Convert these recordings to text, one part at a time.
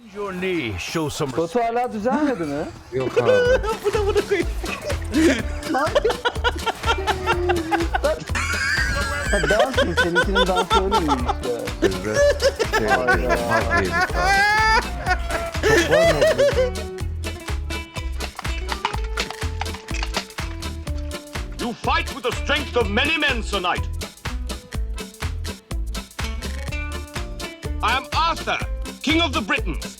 Bend your knee, show some Batu hala düzelmedi mi? Yok abi. Ha, dans mı? Seninkinin dansı öyle miymiş ya? Bizde şey var. Haz yedik abi. Çok var mı? You fight with the strength of many men, Sir Knight. King of the Britons.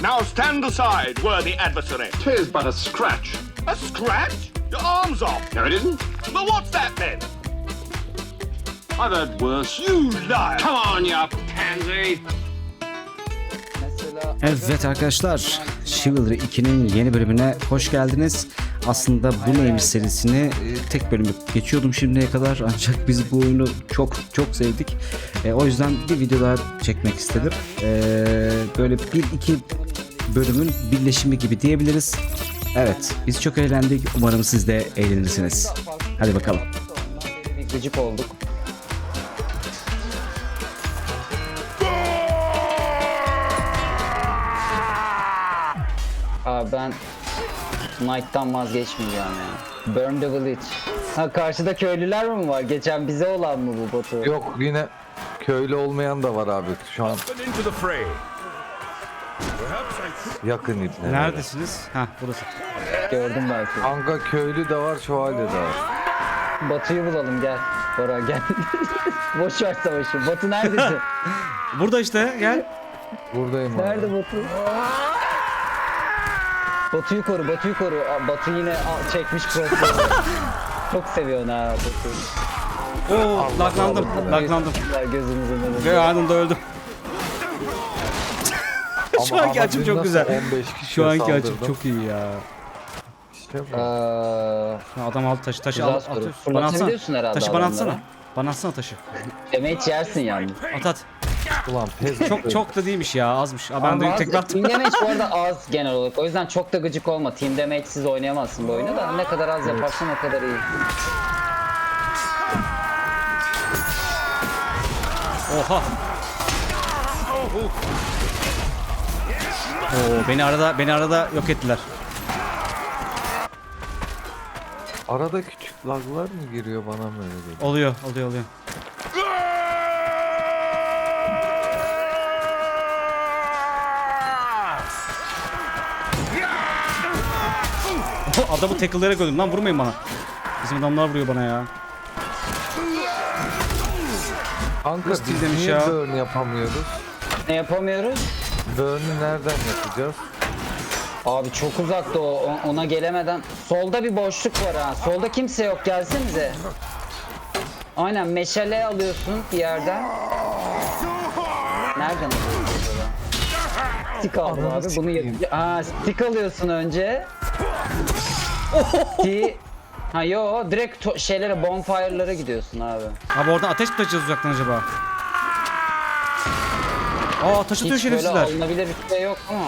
Now stand aside, worthy adversary. Tis but a scratch. A scratch? Your arm's off. No, it isn't. Well, what's that then? I've heard worse. You liar! Come on, you pansy. Evet arkadaşlar, Chivalry 2'nin yeni bölümüne hoş geldiniz. Aslında bu neymiş serisini e, tek bölümü geçiyordum şimdiye kadar ancak biz bu oyunu çok çok sevdik. E, o yüzden bir video daha çekmek istedim. E, böyle bir iki bölümün birleşimi gibi diyebiliriz. Evet, biz çok eğlendik. Umarım siz de eğlenirsiniz. Hadi bakalım. gıcık olduk. Abi ben Knight'tan vazgeçmeyeceğim ya. Burn the Village. Ha karşıda köylüler mi var? Geçen bize olan mı bu Batu? Yok yine köylü olmayan da var abi. Şu an Get into the fray. yakın ibne. Neredesiniz? Ha, burası. Gördüm belki. Kanka köylü de var, şövalye de var. Batu'yu bulalım gel. Bora gel. Boş ver savaşı. Batu neredesin? Burada işte, gel. Buradayım abi. Nerede Batu? Batu'yu koru, Batu'yu koru. Aa, Batu yine çekmiş crossbow. Çok seviyorsun ha Batu. Oo, laglandım, laglandım. Gözümüzün önünde. Ve anında öldüm. Şu Ama anki açım çok güzel. 15 kişiye Şu anki açım saldırdım? çok iyi ya. İşte bu. Ee, Ya Adam aldı taşı, taşı Güzel al, soru. at. Bana Fırlatabiliyorsun atsana. herhalde Taşı bana adamlara. atsana. Bana atsana taşı. demeç yersin yani. At at. Ulan pez Çok çok da değilmiş ya, azmış. Aa, ben Ama de tekrar. Team damage bu arada az genel olarak. O yüzden çok da gıcık olma. Team damage'siz oynayamazsın bu oyunu da. Ne kadar az yaparsan o kadar iyi. Oha. Oo, beni arada beni arada yok ettiler. Arada küçük laglar mı giriyor bana mı öyle geliyor? Oluyor, oluyor, oluyor. Adamı tackle'layarak öldüm lan vurmayın bana. Bizim adamlar vuruyor bana ya. Kanka Nasıl biz demiş niye ya? burn yapamıyoruz? Ne yapamıyoruz? Burn'ü nereden yapacağız? Abi çok uzakta o. o- Ona gelemeden. Solda bir boşluk var ha. Solda kimse yok. Gelsenize. Aynen meşale alıyorsun bir yerden. Nereden alıyorsun acaba? Stick aldım Ananı abi. Bunu yap- Aa, stick alıyorsun önce. Stick. Ha yo direkt to- şeylere bonfire'lara gidiyorsun abi. Abi oradan ateş mi taşıyacağız uzaktan acaba? Aa taş atıyor Hiç böyle şerefsizler. alınabilir bir şey yok ama.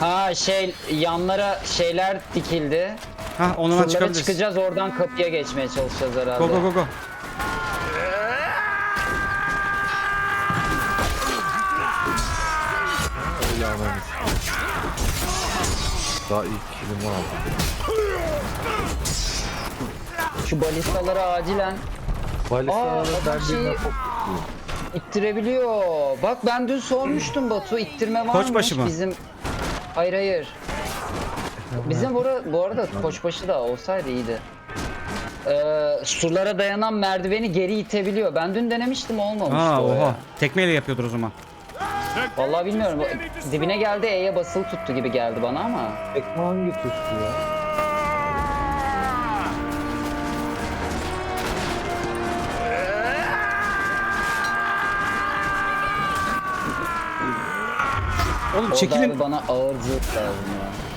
Ha şey yanlara şeyler dikildi. Ha ondan Fırlara çıkabiliriz. çıkacağız oradan kapıya geçmeye çalışacağız herhalde. Go go go go. Daha ilk kilimi aldım. Şu balistaları acilen Aa, Balistaları adam çok mutluyum. ittirebiliyor. Bak ben dün sormuştum Batu ittirme var Koçbaşı mı? Bizim Hayır hayır. Bizim bu, ara- bu arada koçbaşı da olsaydı iyiydi. Ee, surlara dayanan merdiveni geri itebiliyor. Ben dün denemiştim olmamıştı Ha o ya. oha. Tekmeyle yapıyordur o zaman. Vallahi bilmiyorum. Dibine geldi E'ye basılı tuttu gibi geldi bana ama. Tekme hangi tuştu ya? Oğlum Orada çekilin. abi bana ağır zırh lazım ya.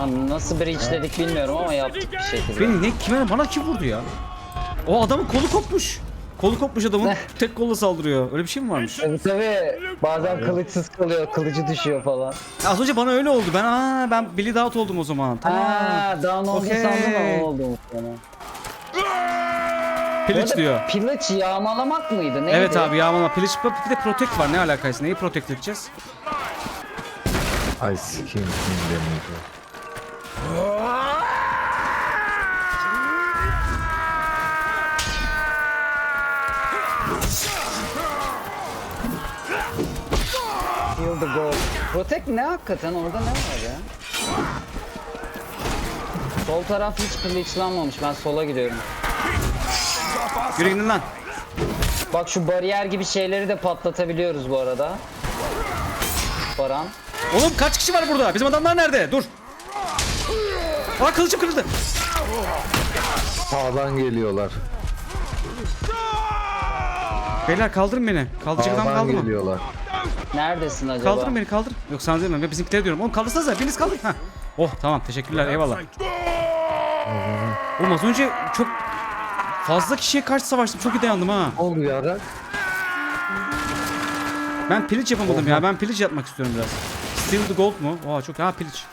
Lan Nasıl breachledik bilmiyorum ama yaptık bir şekilde. Beni ne kime bana kim vurdu ya? O adamın kolu kopmuş. Kolu kopmuş adamın. Tek kolla saldırıyor. Öyle bir şey mi varmış? Tabii tabii. Bazen kılıçsız kalıyor, kılıcı düşüyor falan. Az önce bana öyle oldu. Ben aa ben Billy Dağıt oldum o zaman. Tamam. Ha, daha ne oldu Okey. sandım ama oldu muhtemelen. Piliç diyor. Piliç yağmalamak mıydı? Neydi? Evet abi yağmalama. Piliç bir de protect var. Ne alakası? Neyi protect edeceğiz? Ay sikeyim kim demeyeceğim. The goal. Protect ne hakikaten? Orada ne var ya? Sol taraf hiç kılıçlanmamış. Ben sola gidiyorum. Yürü inin lan. Bak şu bariyer gibi şeyleri de patlatabiliyoruz bu arada. Baran. Oğlum kaç kişi var burada? Bizim adamlar nerede? Dur. Aa kılıcım kırıldı. Sağdan geliyorlar. Beyler kaldırın beni. Kaldıracak adam Sağdan kaldı mı? geliyorlar. Neredesin acaba? Kaldırın beni kaldır. Yok sana demiyorum ya bizimkiler diyorum. Oğlum kaldırsanıza biriniz kaldır. Heh. Oh tamam teşekkürler eyvallah. Oğlum az önce çok fazla kişiye karşı savaştım. Çok iyi dayandım ha. Oldu yarak? Ben piliç yapamadım ya. Ben piliç yapmak istiyorum biraz. Steal the gold mu? Oha çok. Ha piliç.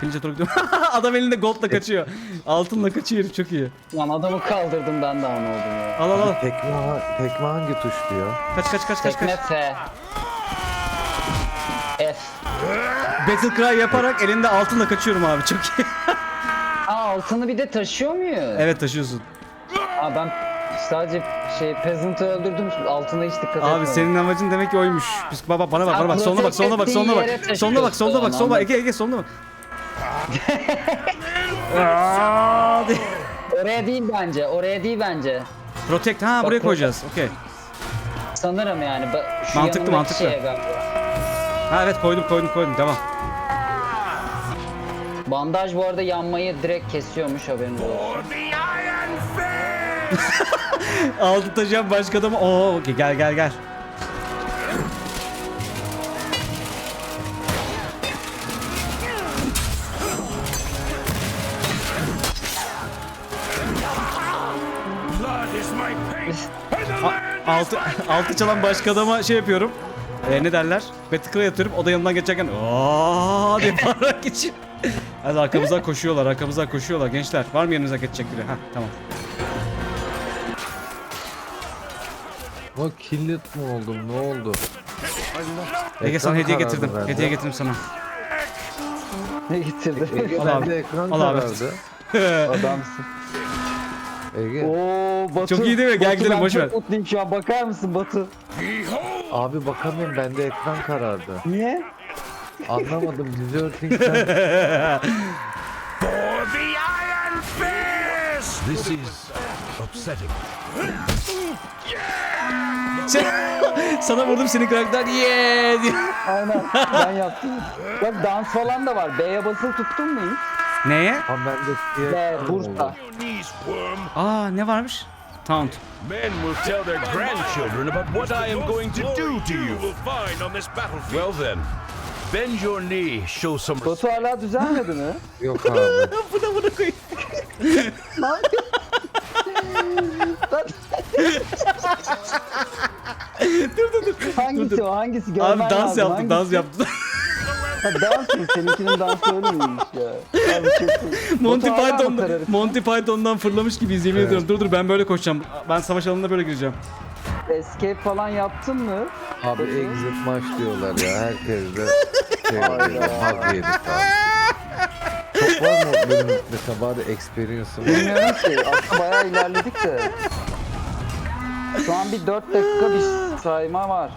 Piliçe doğru gidiyorum. Adam elinde goldla kaçıyor. Altınla kaçıyor herif çok iyi. Lan adamı kaldırdım ben daha ne oldum ya. Al al al. Tekme, ha- tekme hangi tuştu ya? Kaç kaç kaç kaç Tekme kaç. F. F. Battle cry yaparak elinde altınla kaçıyorum abi. Çok iyi. Aa altını bir de taşıyor muyuz? evet taşıyorsun. Aa ben sadece şey peasant'ı öldürdüm altına hiç dikkat etmedim. Abi senin amacın demek ki oymuş. Biz baba bana bak bana bak soluna bak soluna bak soluna bak. Soluna bak soluna bak soluna bak. Ege Ege soluna bak. Oraya değil bence oraya değil bence. Protect ha buraya Bak, koyacağız. Okey. Sanırım yani. Şu Mantıklı, mantıklı. Ha evet koydum koydum koydum devam. Bandaj bu arada yanmayı direkt kesiyormuş haberiniz olsun. Aldı taşıyan başka adamı. Oo okey gel gel gel. Altı, altı çalan başka adama şey yapıyorum. Ee, ne derler? Batıkla yatıyorum. O da yanından geçerken ooo diye bağırarak geçiyor. Hadi arkamızdan koşuyorlar, arkamızdan koşuyorlar gençler. Var mı yanınıza geçecek biri? Ha tamam. O killit mi oldum ne oldu? Ege sana hediye karardı getirdim. bende. Hediye getirdim sana. Ne getirdin? Ege Al bende abi. ekran Al abi. karardı. Adamsın. Ege Oo Batu. Çok iyi değil mi? Gel Batu, gidelim, ben boş çok ver. mutluyum şu an bakar mısın Batu? Abi bakamıyorum bende ekran karardı. Niye? Anlamadım for the Iron Fist. This is upsetting. Sana vurdum senin karakter yeah diye. Aynen ben yaptım. Bak dans falan da var. B'ye basılı tuttun mu hiç? Neye? Ama bende diye B, Bursa. Aa ne varmış? Taunt. Men will tell their grandchildren about what I am going to do to you. will find on this battlefield. Well then, bend your knee, show some Batu hala düzelmedi mi? Yok abi. Bu da bunu koy. Hangisi o? Hangisi? Görmen Abi dans lazım. yaptım, Hangisi? dans yaptım. Dans mı? Seninkinin dansı öyle miymiş ya? Abi. Monty Batu hala mı Python'dan, kararır? Monty Python'dan fırlamış gibiyiz yemin ediyorum. Dur dur ben böyle koşacağım. Ben savaş alanına böyle gireceğim. Escape falan yaptın mı? Abi exit maç diyorlar ya herkes de şey haz yedik abi. Çok var mı benim mesela bari experience'ım? Bilmiyorum ki. Aslında bayağı ilerledik de. Şu an bir 4 dakika bir sayma var.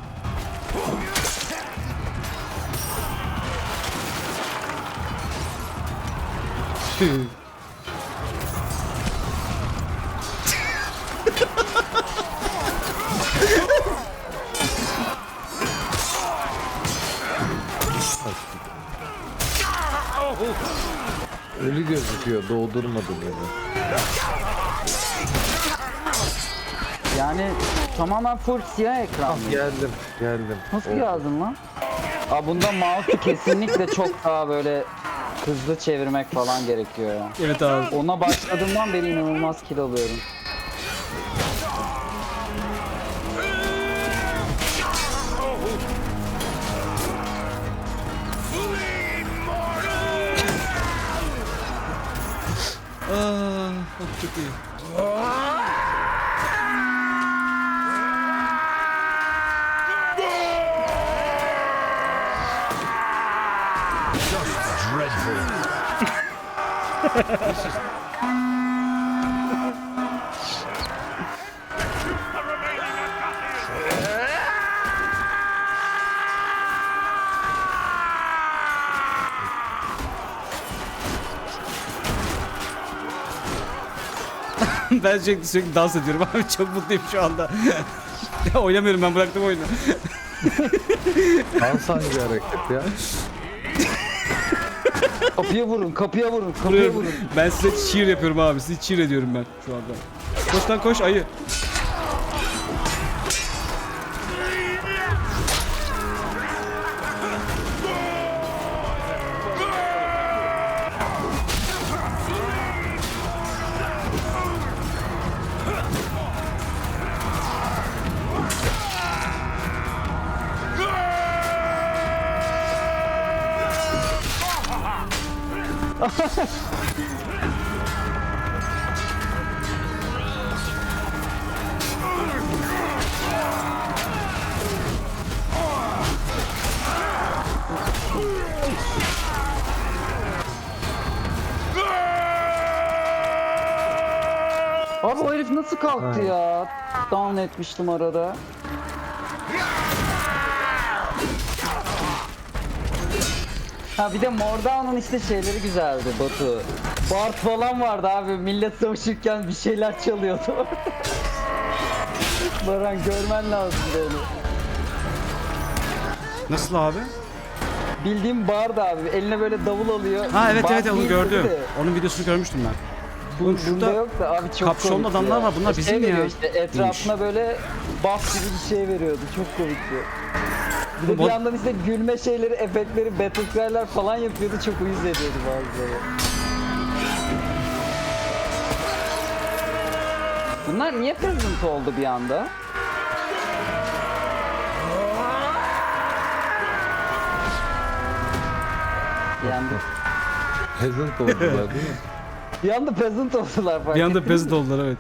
Ölü gözüküyor doğdurmadı beni. Yani tamamen full siyah ekran. mı? Geldim geldim. Nasıl yazdın lan? Aa bunda mouse'u kesinlikle çok daha böyle Hızlı çevirmek falan gerekiyor. Evet abi. Ona başladığımdan beri inanılmaz kill alıyorum. Aa, çok iyi. Ah! ben sürekli, sürekli dans ediyorum abi çok mutluyum şu anda. ya oynamıyorum ben bıraktım oyunu. Dans hangi hareket ya? Kapıya vurun, kapıya vurun, kapıya Vuruyorum. vurun. Ben size cheer yapıyorum abi. Sizi cheer ediyorum ben şu anda. Koş lan koş ayı. Abi o herif nasıl kalktı ya? Down etmiştim arada. Ha bir de Mordown'un işte şeyleri güzeldi Batu. Bart falan vardı abi. Millet savaşırken bir şeyler çalıyordu. Baran görmen lazımdı onu. Nasıl abi? Bildiğim Bard abi. Eline böyle davul alıyor. Ha evet Bard evet onu gördüm. de. Onun videosunu görmüştüm ben. Bu, Oğlum bunda şurada yok da abi çok kapşonlu komikti adamlar ya. var. Bunlar Şey bizim veriyor ya. Işte, etrafına böyle buff gibi bir şey veriyordu. Çok komikti. Bir de Bu- bir yandan işte gülme şeyleri, efektleri, battle cry'ler falan yapıyordu. Çok uyuz ediyordu bazıları. Bunlar niye peasant oldu bir anda? Anda, Peasant oldular değil mi? bir anda peasant oldular fark Bir anda peasant oldular evet.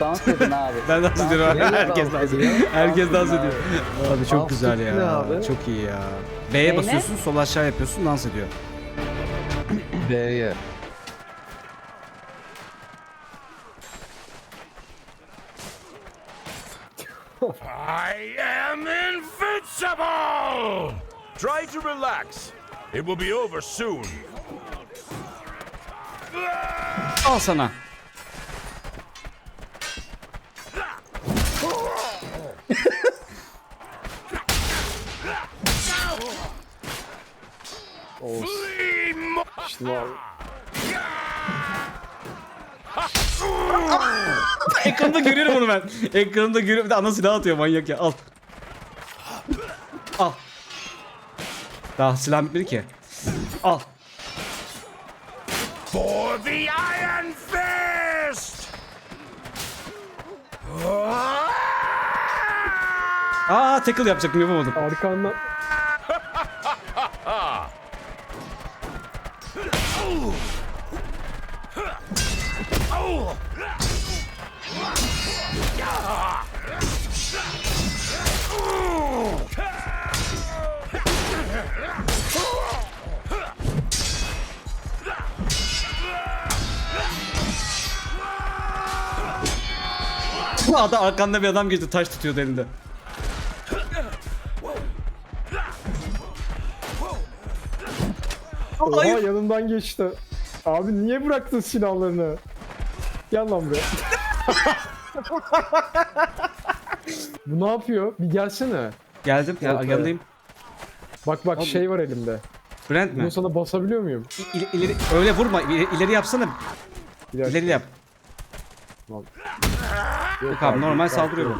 Dans edin abi. Ben dans ediyorum. edin. Herkes dans ediyor. Herkes dans ediyor. Abi çok Dans güzel ya. abi? Çok iyi ya. B'ye basıyorsun, sol aşağı yapıyorsun, dans ediyor. D'ye. I am invincible! Try to relax. It will be over soon. Al sana. Mo- Ekranda görüyorum onu ben. Ekranında görüyorum. Bir de ana silah atıyor manyak ya. Al. Al. Daha silah bitmedi ki. Al. For the Iron Fist! Aa tackle yapacaktım yapamadım. Arkandan Adam arkanda bir adam geçti taş tutuyordu elinde. oha yanından geçti. Abi niye bıraktın silahlarını? Gel lan buraya. Bu ne yapıyor? Bir gelsene. Geldim. Ya, Okey. yanındayım. Bak bak şey var elimde. Brent mi? Bunu sana basabiliyor muyum? İ- ileri, öyle vurma. İleri, ileri yapsana. Bir dakika. İleri yap. Yok Yok abi normal saldırıyor bu.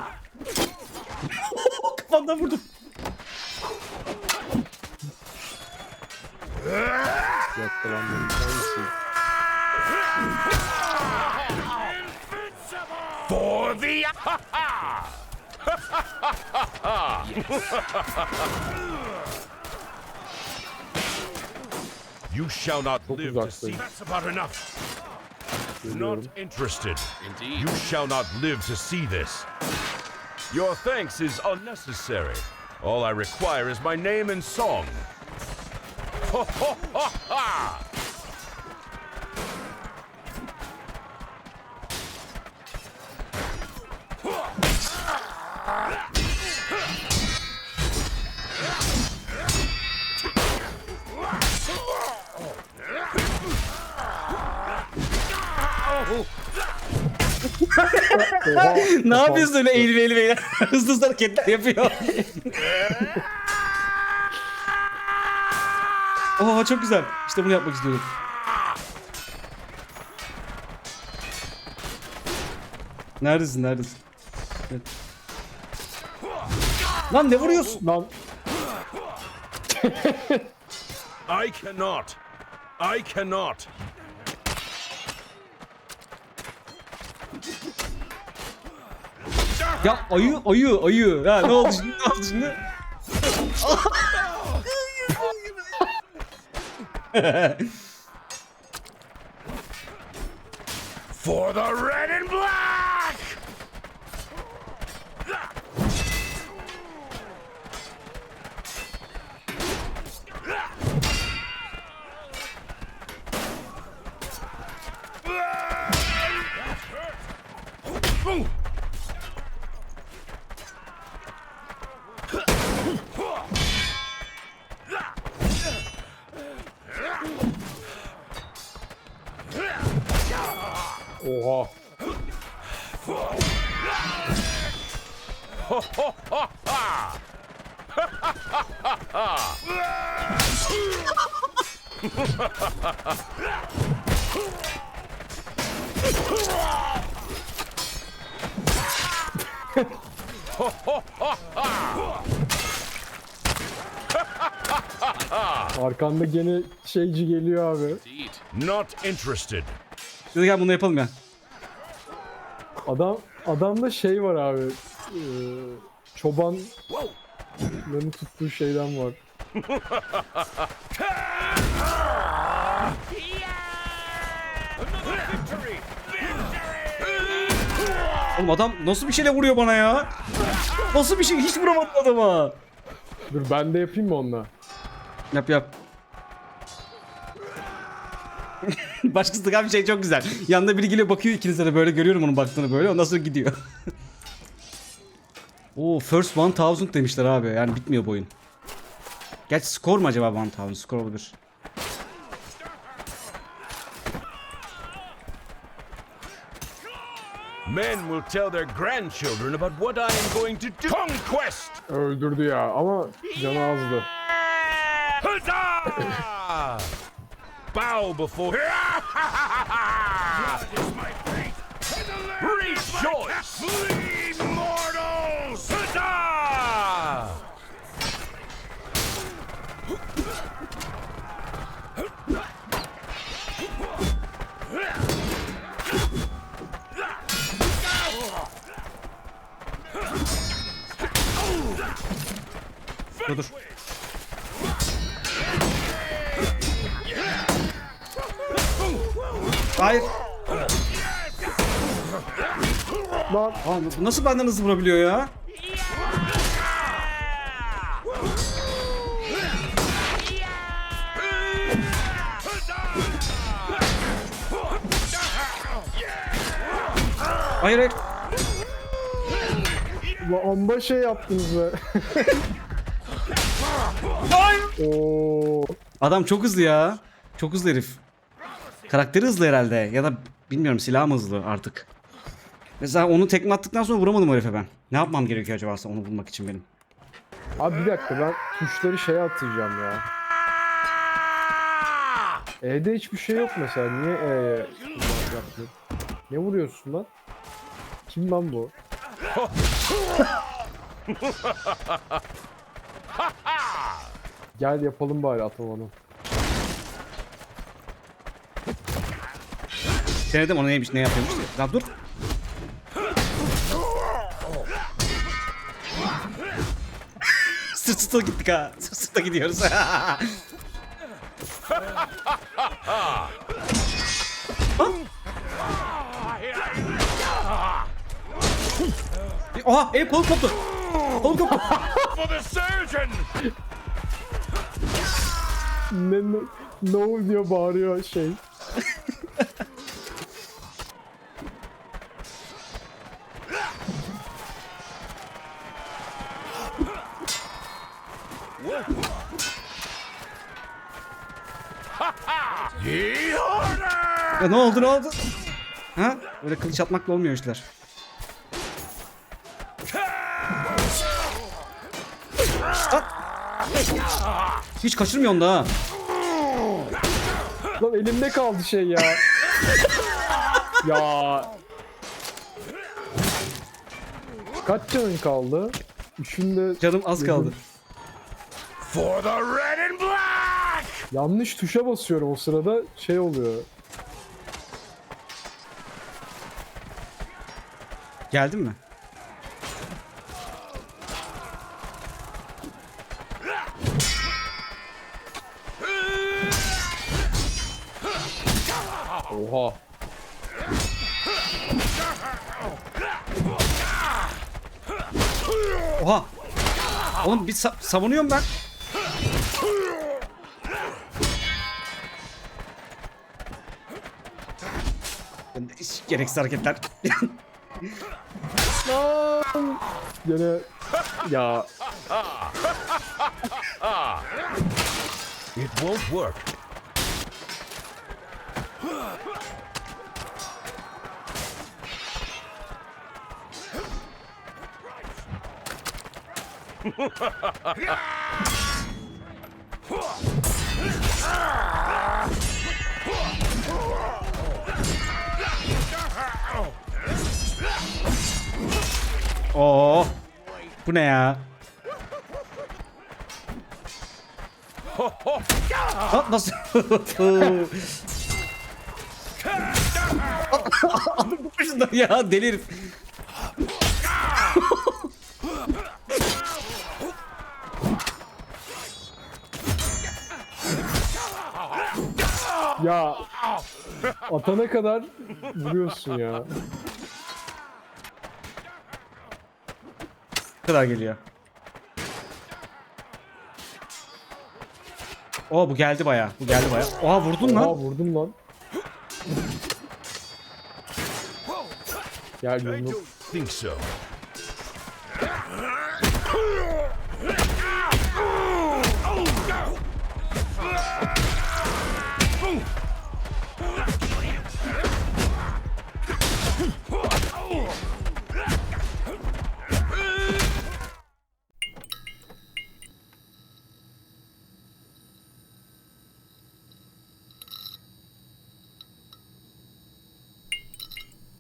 Kafamdan vurdum. Dakika lan benim hangisi? For the. You shall not Çok live to see. That's about enough. Geliyorum. Not interested. Indeed. You shall not live to see this. Your thanks is unnecessary. All I require is my name and song. Ho ho ha ha! Ne yapıyorsun öyle eğil eğil eğil hızlı hızlı hareketler yapıyor. Oo çok güzel. İşte bunu yapmak istiyorum. Neredesin neredesin? Lan ne vuruyorsun? Lan I cannot. I cannot. Ya ayı ayı ayı. Ha ne oldu şimdi? Ne oldu şimdi? For the red and black! Oha. Arkanda gene şeyci geliyor abi. Indeed. Not interested. Hadi gel bunu yapalım ya. Adam adamda şey var abi. Ee, çobanların tuttuğu şeyden var. Oğlum adam nasıl bir şeyle vuruyor bana ya? Nasıl bir şey? Hiç vuramadım adama. Dur ben de yapayım mı onunla? Yap yap. Başkası da bir şey çok güzel. Yanında biri geliyor bakıyor ikinize de böyle görüyorum onun baktığını böyle. Ondan sonra gidiyor. Oo first 1000 demişler abi. Yani bitmiyor bu oyun. Gerçi skor mu acaba 1000? Skor olabilir. Men will tell their grandchildren about what I am going to do. Conquest! Öldürdü ya ama canı azdı. Huzzah! Bow before. Rejoice! Flee, mortals! Huzzah! Hayır. Lan bu nasıl benden hızlı vurabiliyor ya? Hayır hayır. Ulan amba şey yaptınız be. Oo. Adam çok hızlı ya. Çok hızlı herif. Karakteri hızlı herhalde. Ya da bilmiyorum silah mı hızlı artık. Mesela onu tekme attıktan sonra vuramadım herife ben. Ne yapmam gerekiyor acaba aslında onu bulmak için benim? Abi bir dakika ben tuşları şeye atacağım ya. E'de hiçbir şey yok mesela. Niye E'ye yaptın? Ne vuruyorsun lan? Kim lan bu? Gel yapalım bari atamanı. Denedim onu neymiş ne yapıyormuş diye. Lan dur. sırt sırta gittik ha. Sırt sırta gidiyoruz. Oha ev kolum koptu. Kolum koptu. For the surgeon! Ne, ne, no diyor bağırıyor şey. Ya ne oldu ne oldu? Ha? Böyle kılıç atmakla olmuyor işler. Ah! Hiç kaçırmıyorsun da ha. Lan elimde kaldı şey ya. ya. Kaç canın kaldı? Üçünde Canım az kaldı. For the! Yanlış tuşa basıyorum o sırada şey oluyor. Geldin mi? Oha. Oha. Oğlum bir sa- savunuyorum ben. Gereksiz hareketler. Lan. Gene ya It won't work. Oo. Bu ne ya? Ha, nasıl? Adam ya deli herif. ya atana kadar vuruyorsun ya. Kadar geliyor. Oo bu geldi baya. Bu geldi baya. Oha vurdun Oha lan. vurdum lan. I yumruk. think so.